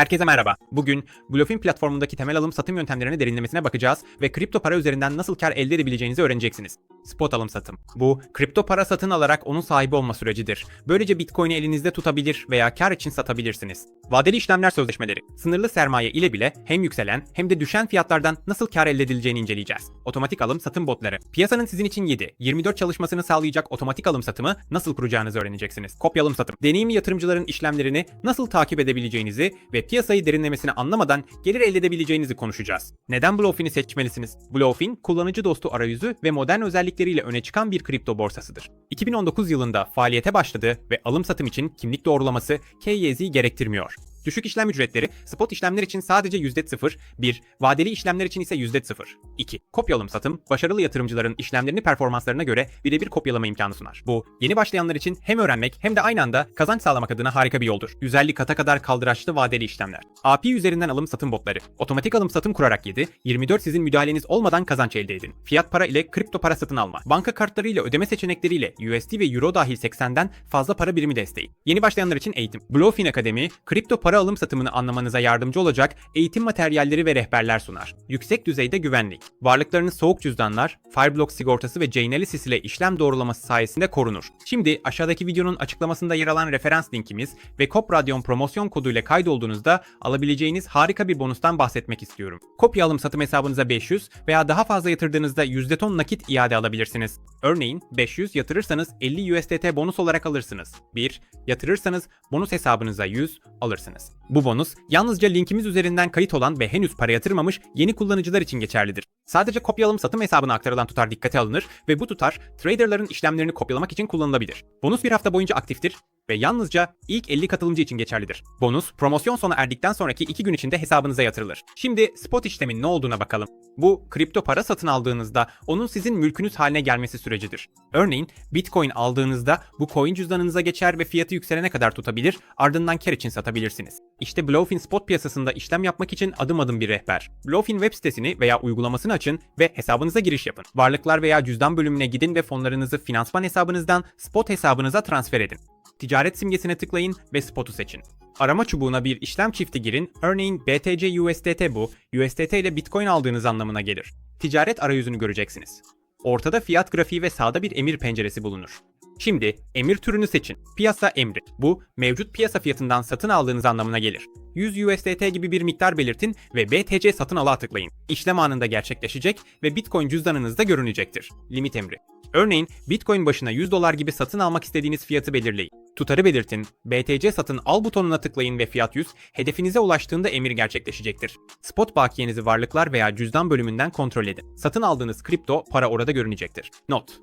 Herkese merhaba. Bugün Bluefin platformundaki temel alım satım yöntemlerini derinlemesine bakacağız ve kripto para üzerinden nasıl kar elde edebileceğinizi öğreneceksiniz. Spot alım satım. Bu, kripto para satın alarak onun sahibi olma sürecidir. Böylece Bitcoin'i elinizde tutabilir veya kar için satabilirsiniz. Vadeli işlemler sözleşmeleri. Sınırlı sermaye ile bile hem yükselen hem de düşen fiyatlardan nasıl kar elde edileceğini inceleyeceğiz. Otomatik alım satım botları. Piyasanın sizin için 7, 24 çalışmasını sağlayacak otomatik alım satımı nasıl kuracağınızı öğreneceksiniz. Kopya alım satım. Deneyimli yatırımcıların işlemlerini nasıl takip edebileceğinizi ve piyasayı derinlemesine anlamadan gelir elde edebileceğinizi konuşacağız. Neden Bluefin'i seçmelisiniz? Bluefin, kullanıcı dostu arayüzü ve modern özellikleriyle öne çıkan bir kripto borsasıdır. 2019 yılında faaliyete başladı ve alım satım için kimlik doğrulaması KYZ gerektirmiyor. Düşük işlem ücretleri spot işlemler için sadece %0, 1, vadeli işlemler için ise %0. 2. Kopya alım satım, başarılı yatırımcıların işlemlerini performanslarına göre birebir kopyalama imkanı sunar. Bu, yeni başlayanlar için hem öğrenmek hem de aynı anda kazanç sağlamak adına harika bir yoldur. 150 kata kadar kaldıraçlı vadeli işlemler. API üzerinden alım satım botları. Otomatik alım satım kurarak 7, 24 sizin müdahaleniz olmadan kazanç elde edin. Fiyat para ile kripto para satın alma. Banka kartlarıyla ödeme seçenekleriyle USD ve Euro dahil 80'den fazla para birimi desteği. Yeni başlayanlar için eğitim. Bluefin Akademi, kripto para alım satımını anlamanıza yardımcı olacak eğitim materyalleri ve rehberler sunar. Yüksek düzeyde güvenlik. Varlıklarınız soğuk cüzdanlar, Fireblock sigortası ve Chainalysis ile işlem doğrulaması sayesinde korunur. Şimdi aşağıdaki videonun açıklamasında yer alan referans linkimiz ve Kop Radyon promosyon koduyla kaydolduğunuzda alabileceğiniz harika bir bonustan bahsetmek istiyorum. Kopya alım satım hesabınıza 500 veya daha fazla yatırdığınızda %10 nakit iade alabilirsiniz. Örneğin 500 yatırırsanız 50 USDT bonus olarak alırsınız. 1 yatırırsanız bonus hesabınıza 100 alırsınız. Bu bonus yalnızca linkimiz üzerinden kayıt olan ve henüz para yatırmamış yeni kullanıcılar için geçerlidir. Sadece kopya alım satım hesabına aktarılan tutar dikkate alınır ve bu tutar traderların işlemlerini kopyalamak için kullanılabilir. Bonus bir hafta boyunca aktiftir ve yalnızca ilk 50 katılımcı için geçerlidir. Bonus, promosyon sona erdikten sonraki 2 gün içinde hesabınıza yatırılır. Şimdi spot işlemin ne olduğuna bakalım. Bu, kripto para satın aldığınızda onun sizin mülkünüz haline gelmesi sürecidir. Örneğin, Bitcoin aldığınızda bu coin cüzdanınıza geçer ve fiyatı yükselene kadar tutabilir, ardından kar için satabilirsiniz. İşte Bluefin spot piyasasında işlem yapmak için adım adım bir rehber. Bluefin web sitesini veya uygulamasını açın ve hesabınıza giriş yapın. Varlıklar veya cüzdan bölümüne gidin ve fonlarınızı finansman hesabınızdan spot hesabınıza transfer edin. Ticaret simgesine tıklayın ve spotu seçin. Arama çubuğuna bir işlem çifti girin. Örneğin BTC USDT bu. USDT ile Bitcoin aldığınız anlamına gelir. Ticaret arayüzünü göreceksiniz. Ortada fiyat grafiği ve sağda bir emir penceresi bulunur. Şimdi emir türünü seçin. Piyasa emri. Bu mevcut piyasa fiyatından satın aldığınız anlamına gelir. 100 USDT gibi bir miktar belirtin ve BTC satın ala tıklayın. İşlem anında gerçekleşecek ve Bitcoin cüzdanınızda görünecektir. Limit emri. Örneğin Bitcoin başına 100 dolar gibi satın almak istediğiniz fiyatı belirleyin. Tutarı belirtin, BTC satın al butonuna tıklayın ve fiyat 100, hedefinize ulaştığında emir gerçekleşecektir. Spot bakiyenizi varlıklar veya cüzdan bölümünden kontrol edin. Satın aldığınız kripto para orada görünecektir. Not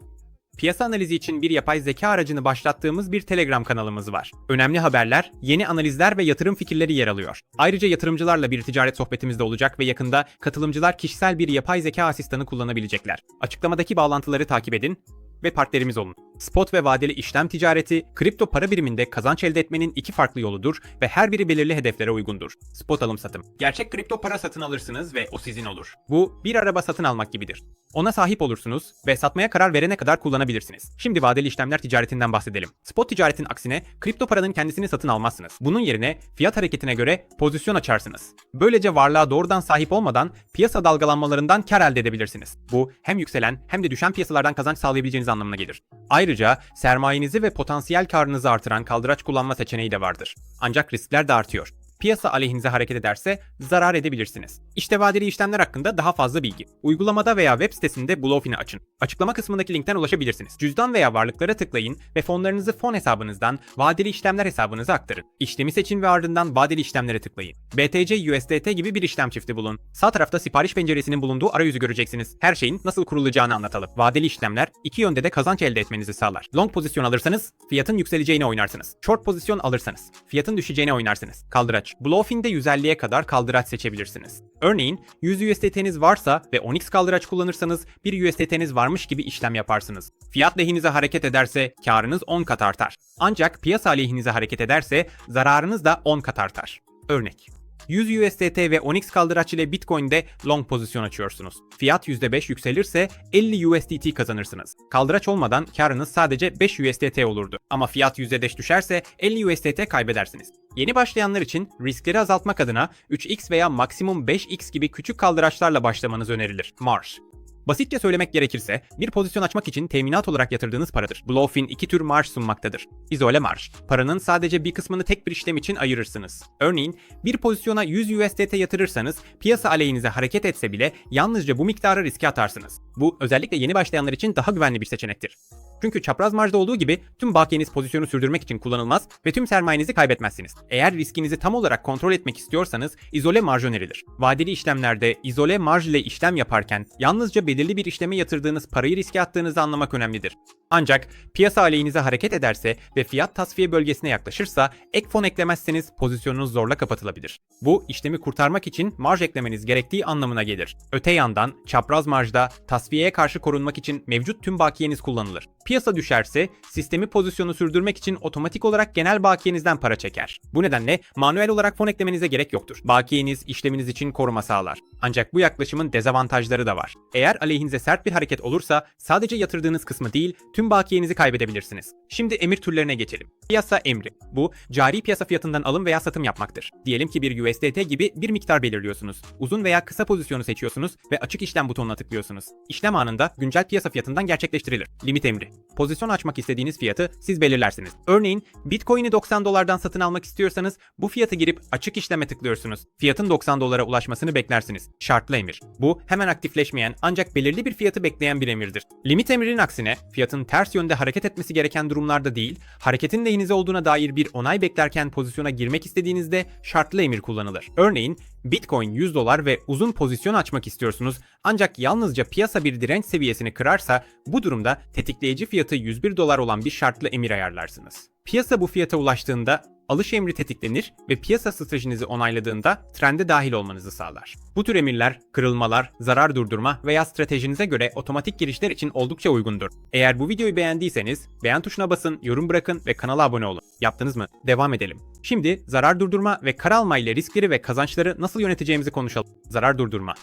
Piyasa analizi için bir yapay zeka aracını başlattığımız bir Telegram kanalımız var. Önemli haberler, yeni analizler ve yatırım fikirleri yer alıyor. Ayrıca yatırımcılarla bir ticaret sohbetimiz de olacak ve yakında katılımcılar kişisel bir yapay zeka asistanı kullanabilecekler. Açıklamadaki bağlantıları takip edin ve partnerimiz olun. Spot ve vadeli işlem ticareti, kripto para biriminde kazanç elde etmenin iki farklı yoludur ve her biri belirli hedeflere uygundur. Spot alım satım. Gerçek kripto para satın alırsınız ve o sizin olur. Bu bir araba satın almak gibidir. Ona sahip olursunuz ve satmaya karar verene kadar kullanabilirsiniz. Şimdi vadeli işlemler ticaretinden bahsedelim. Spot ticaretin aksine kripto paranın kendisini satın almazsınız. Bunun yerine fiyat hareketine göre pozisyon açarsınız. Böylece varlığa doğrudan sahip olmadan piyasa dalgalanmalarından kar elde edebilirsiniz. Bu hem yükselen hem de düşen piyasalardan kazanç sağlayabileceğiniz anlamına gelir. Ayrıca sermayenizi ve potansiyel karınızı artıran kaldıraç kullanma seçeneği de vardır. Ancak riskler de artıyor piyasa aleyhinize hareket ederse zarar edebilirsiniz. İşte vadeli işlemler hakkında daha fazla bilgi. Uygulamada veya web sitesinde Bluefin'i açın. Açıklama kısmındaki linkten ulaşabilirsiniz. Cüzdan veya varlıklara tıklayın ve fonlarınızı fon hesabınızdan vadeli işlemler hesabınıza aktarın. İşlemi seçin ve ardından vadeli işlemlere tıklayın. BTC USDT gibi bir işlem çifti bulun. Sağ tarafta sipariş penceresinin bulunduğu arayüzü göreceksiniz. Her şeyin nasıl kurulacağını anlatalım. Vadeli işlemler iki yönde de kazanç elde etmenizi sağlar. Long pozisyon alırsanız fiyatın yükseleceğini oynarsınız. Short pozisyon alırsanız fiyatın düşeceğini oynarsınız. Kaldıraç. Bluefin'de 150'ye kadar kaldıraç seçebilirsiniz. Örneğin 100 USDT'niz varsa ve Onyx kaldıraç kullanırsanız bir USDT'niz varmış gibi işlem yaparsınız. Fiyat lehinize hareket ederse karınız 10 kat artar. Ancak piyasa lehinize hareket ederse zararınız da 10 kat artar. Örnek 100 USDT ve Onyx kaldıraç ile Bitcoin'de long pozisyon açıyorsunuz. Fiyat %5 yükselirse 50 USDT kazanırsınız. Kaldıraç olmadan karınız sadece 5 USDT olurdu. Ama fiyat %5 düşerse 50 USDT kaybedersiniz. Yeni başlayanlar için riskleri azaltmak adına 3x veya maksimum 5x gibi küçük kaldıraçlarla başlamanız önerilir. Marş Basitçe söylemek gerekirse bir pozisyon açmak için teminat olarak yatırdığınız paradır. Bluefin iki tür marj sunmaktadır. İzole marj. Paranın sadece bir kısmını tek bir işlem için ayırırsınız. Örneğin bir pozisyona 100 USDT yatırırsanız piyasa aleyhinize hareket etse bile yalnızca bu miktarı riske atarsınız. Bu özellikle yeni başlayanlar için daha güvenli bir seçenektir. Çünkü çapraz marjda olduğu gibi tüm bakiyeniz pozisyonu sürdürmek için kullanılmaz ve tüm sermayenizi kaybetmezsiniz. Eğer riskinizi tam olarak kontrol etmek istiyorsanız izole marj önerilir. Vadeli işlemlerde izole marj ile işlem yaparken yalnızca belirli bir işleme yatırdığınız parayı riske attığınızı anlamak önemlidir. Ancak piyasa aleyhinize hareket ederse ve fiyat tasfiye bölgesine yaklaşırsa ek fon eklemezseniz pozisyonunuz zorla kapatılabilir. Bu işlemi kurtarmak için marj eklemeniz gerektiği anlamına gelir. Öte yandan çapraz marjda tasfiyeye karşı korunmak için mevcut tüm bakiyeniz kullanılır. Piyasa düşerse sistemi pozisyonu sürdürmek için otomatik olarak genel bakiyenizden para çeker. Bu nedenle manuel olarak fon eklemenize gerek yoktur. Bakiyeniz işleminiz için koruma sağlar. Ancak bu yaklaşımın dezavantajları da var. Eğer aleyhinize sert bir hareket olursa sadece yatırdığınız kısmı değil tüm bakiyenizi kaybedebilirsiniz. Şimdi emir türlerine geçelim. Piyasa emri. Bu cari piyasa fiyatından alım veya satım yapmaktır. Diyelim ki bir USDT gibi bir miktar belirliyorsunuz. Uzun veya kısa pozisyonu seçiyorsunuz ve açık işlem butonuna tıklıyorsunuz. İşlem anında güncel piyasa fiyatından gerçekleştirilir. Limit emri. Pozisyon açmak istediğiniz fiyatı siz belirlersiniz. Örneğin Bitcoin'i 90 dolardan satın almak istiyorsanız bu fiyatı girip açık işleme tıklıyorsunuz. Fiyatın 90 dolara ulaşmasını beklersiniz. Şartlı emir. Bu hemen aktifleşmeyen ancak belirli bir fiyatı bekleyen bir emirdir. Limit emrinin aksine fiyatın ters yönde hareket etmesi gereken durumlarda değil, hareketin lehinize olduğuna dair bir onay beklerken pozisyona girmek istediğinizde şartlı emir kullanılır. Örneğin Bitcoin 100 dolar ve uzun pozisyon açmak istiyorsunuz ancak yalnızca piyasa bir direnç seviyesini kırarsa bu durumda tetikleyici fiyatı 101 dolar olan bir şartlı emir ayarlarsınız. Piyasa bu fiyata ulaştığında alış emri tetiklenir ve piyasa stratejinizi onayladığında trende dahil olmanızı sağlar. Bu tür emirler, kırılmalar, zarar durdurma veya stratejinize göre otomatik girişler için oldukça uygundur. Eğer bu videoyu beğendiyseniz beğen tuşuna basın, yorum bırakın ve kanala abone olun. Yaptınız mı? Devam edelim. Şimdi zarar durdurma ve kar alma ile riskleri ve kazançları nasıl yöneteceğimizi konuşalım. Zarar durdurma.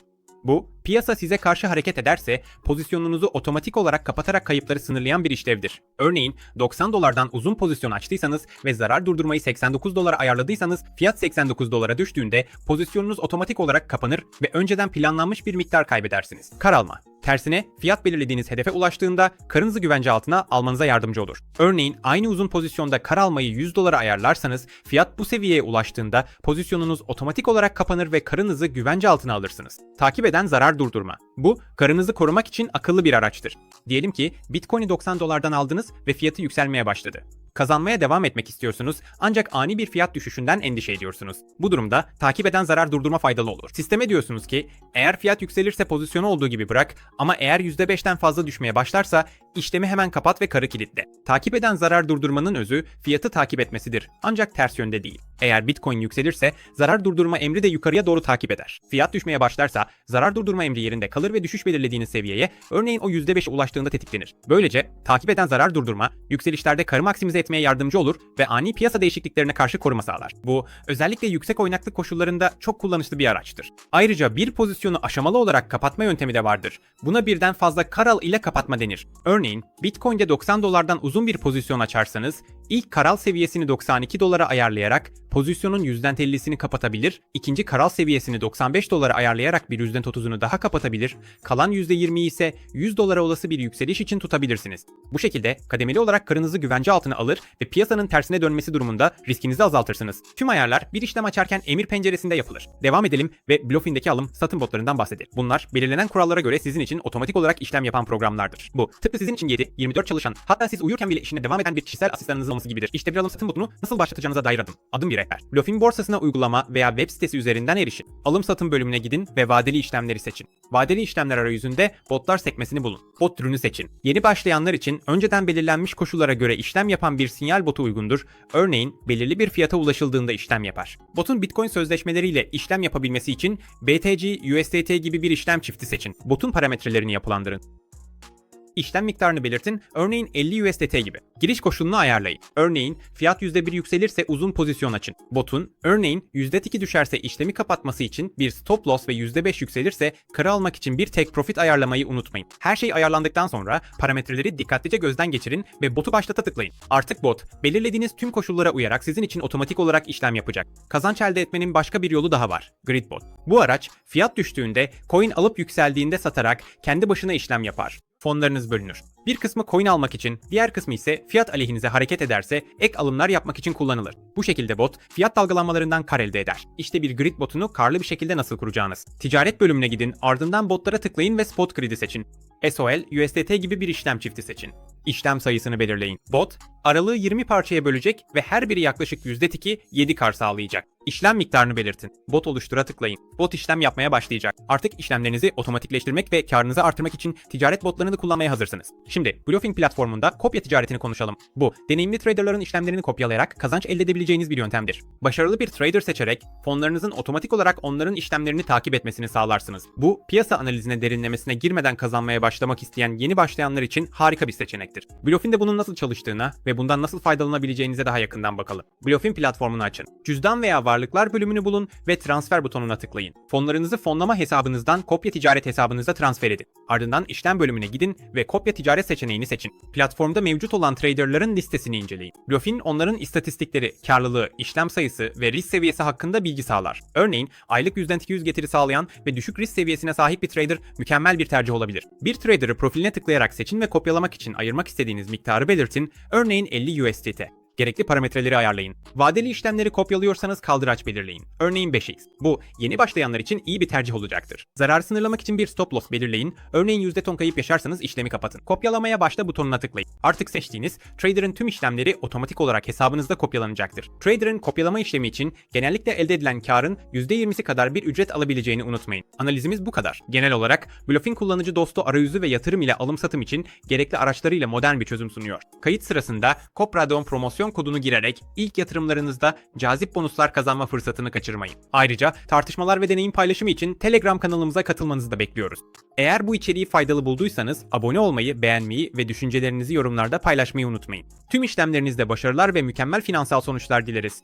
Bu, piyasa size karşı hareket ederse pozisyonunuzu otomatik olarak kapatarak kayıpları sınırlayan bir işlevdir. Örneğin 90 dolardan uzun pozisyon açtıysanız ve zarar durdurmayı 89 dolara ayarladıysanız fiyat 89 dolara düştüğünde pozisyonunuz otomatik olarak kapanır ve önceden planlanmış bir miktar kaybedersiniz. Kar alma. Tersine fiyat belirlediğiniz hedefe ulaştığında karınızı güvence altına almanıza yardımcı olur. Örneğin aynı uzun pozisyonda kar almayı 100 dolara ayarlarsanız fiyat bu seviyeye ulaştığında pozisyonunuz otomatik olarak kapanır ve karınızı güvence altına alırsınız. Takip eden zarar durdurma. Bu karınızı korumak için akıllı bir araçtır. Diyelim ki Bitcoin'i 90 dolardan aldınız ve fiyatı yükselmeye başladı. Kazanmaya devam etmek istiyorsunuz ancak ani bir fiyat düşüşünden endişe ediyorsunuz. Bu durumda takip eden zarar durdurma faydalı olur. Sisteme diyorsunuz ki eğer fiyat yükselirse pozisyonu olduğu gibi bırak ama eğer %5'ten fazla düşmeye başlarsa işlemi hemen kapat ve karı kilitle. Takip eden zarar durdurmanın özü fiyatı takip etmesidir ancak ters yönde değil. Eğer Bitcoin yükselirse zarar durdurma emri de yukarıya doğru takip eder. Fiyat düşmeye başlarsa zarar durdurma emri yerinde kalır ve düşüş belirlediğiniz seviyeye örneğin o %5'e ulaştığında tetiklenir. Böylece takip eden zarar durdurma yükselişlerde karı maksimize etmeye yardımcı olur ve ani piyasa değişikliklerine karşı koruma sağlar. Bu özellikle yüksek oynaklık koşullarında çok kullanışlı bir araçtır. Ayrıca bir pozisyonu aşamalı olarak kapatma yöntemi de vardır. Buna birden fazla karal ile kapatma denir. Örneğin Bitcoin'de 90 dolardan uzun bir pozisyon açarsanız ilk karal seviyesini 92 dolara ayarlayarak pozisyonun %50'sini kapatabilir, ikinci karal seviyesini 95 dolara ayarlayarak bir %30'unu daha kapatabilir, kalan %20'yi ise 100 dolara olası bir yükseliş için tutabilirsiniz. Bu şekilde kademeli olarak karınızı güvence altına alır ve piyasanın tersine dönmesi durumunda riskinizi azaltırsınız. Tüm ayarlar bir işlem açarken emir penceresinde yapılır. Devam edelim ve Bluefin'deki alım satım botlarından bahsedelim. Bunlar belirlenen kurallara göre sizin için otomatik olarak işlem yapan programlardır. Bu tıpkı sizin için 7-24 çalışan hatta siz uyurken bile işine devam eden bir kişisel asistanınızın olması gibidir. İşte bir alım satım botunu nasıl başlatacağınıza dair adım. Adım bir rehber. Bluefin borsasına uygulama veya web sitesi üzerinden erişin. Alım satım bölümüne gidin ve vadeli işlemleri seçin. Vadeli işlemler arayüzünde botlar sekmesini bulun. Bot türünü seçin. Yeni başlayanlar için önceden belirlenmiş koşullara göre işlem yapan bir sinyal botu uygundur. Örneğin belirli bir fiyata ulaşıldığında işlem yapar. Botun Bitcoin sözleşmeleriyle işlem yapabilmesi için BTC, USDT gibi bir işlem çifti seçin. Botun parametrelerini yapılandırın. İşlem miktarını belirtin, örneğin 50 USDT gibi. Giriş koşulunu ayarlayın. Örneğin fiyat %1 yükselirse uzun pozisyon açın. Botun örneğin %2 düşerse işlemi kapatması için bir stop loss ve %5 yükselirse kara almak için bir tek profit ayarlamayı unutmayın. Her şey ayarlandıktan sonra parametreleri dikkatlice gözden geçirin ve botu başlata tıklayın. Artık bot belirlediğiniz tüm koşullara uyarak sizin için otomatik olarak işlem yapacak. Kazanç elde etmenin başka bir yolu daha var. Gridbot. Bu araç fiyat düştüğünde, coin alıp yükseldiğinde satarak kendi başına işlem yapar. Fonlarınız bölünür. Bir kısmı coin almak için, diğer kısmı ise fiyat aleyhinize hareket ederse ek alımlar yapmak için kullanılır. Bu şekilde bot fiyat dalgalanmalarından kar elde eder. İşte bir grid botunu karlı bir şekilde nasıl kuracağınız. Ticaret bölümüne gidin, ardından botlara tıklayın ve spot grid'i seçin. SOL, USDT gibi bir işlem çifti seçin. İşlem sayısını belirleyin. Bot, aralığı 20 parçaya bölecek ve her biri yaklaşık %2 7 kar sağlayacak. İşlem miktarını belirtin. Bot oluştura tıklayın. Bot işlem yapmaya başlayacak. Artık işlemlerinizi otomatikleştirmek ve karınızı artırmak için ticaret botlarını kullanmaya hazırsınız. Şimdi Bluefin platformunda kopya ticaretini konuşalım. Bu, deneyimli traderların işlemlerini kopyalayarak kazanç elde edebileceğiniz bir yöntemdir. Başarılı bir trader seçerek fonlarınızın otomatik olarak onların işlemlerini takip etmesini sağlarsınız. Bu, piyasa analizine derinlemesine girmeden kazanmaya başlamak isteyen yeni başlayanlar için harika bir seçenektir. Bluefin'de bunun nasıl çalıştığına ve bundan nasıl faydalanabileceğinize daha yakından bakalım. Bluefin platformunu açın. Cüzdan veya varlıklar bölümünü bulun ve transfer butonuna tıklayın. Fonlarınızı fonlama hesabınızdan kopya ticaret hesabınıza transfer edin. Ardından işlem bölümüne gidin ve kopya ticaret seçeneğini seçin. Platformda mevcut olan traderların listesini inceleyin. Bluefin onların istatistikleri, karlılığı, işlem sayısı ve risk seviyesi hakkında bilgi sağlar. Örneğin aylık %200 getiri sağlayan ve düşük risk seviyesine sahip bir trader mükemmel bir tercih olabilir. Bir trader'ı profiline tıklayarak seçin ve kopyalamak için ayırmak istediğiniz miktarı belirtin. Örneğin 50 USDT. Gerekli parametreleri ayarlayın. Vadeli işlemleri kopyalıyorsanız kaldıraç belirleyin. Örneğin 5x. Bu yeni başlayanlar için iyi bir tercih olacaktır. Zararı sınırlamak için bir stop loss belirleyin. Örneğin %10 kayıp yaşarsanız işlemi kapatın. Kopyalamaya başla butonuna tıklayın. Artık seçtiğiniz trader'ın tüm işlemleri otomatik olarak hesabınızda kopyalanacaktır. Trader'ın kopyalama işlemi için genellikle elde edilen karın %20'si kadar bir ücret alabileceğini unutmayın. Analizimiz bu kadar. Genel olarak Bluefin kullanıcı dostu arayüzü ve yatırım ile alım satım için gerekli araçlarıyla modern bir çözüm sunuyor. Kayıt sırasında Kopradon promosyon kodunu girerek ilk yatırımlarınızda cazip bonuslar kazanma fırsatını kaçırmayın. Ayrıca tartışmalar ve deneyim paylaşımı için Telegram kanalımıza katılmanızı da bekliyoruz. Eğer bu içeriği faydalı bulduysanız abone olmayı, beğenmeyi ve düşüncelerinizi yorumlarda paylaşmayı unutmayın. Tüm işlemlerinizde başarılar ve mükemmel finansal sonuçlar dileriz.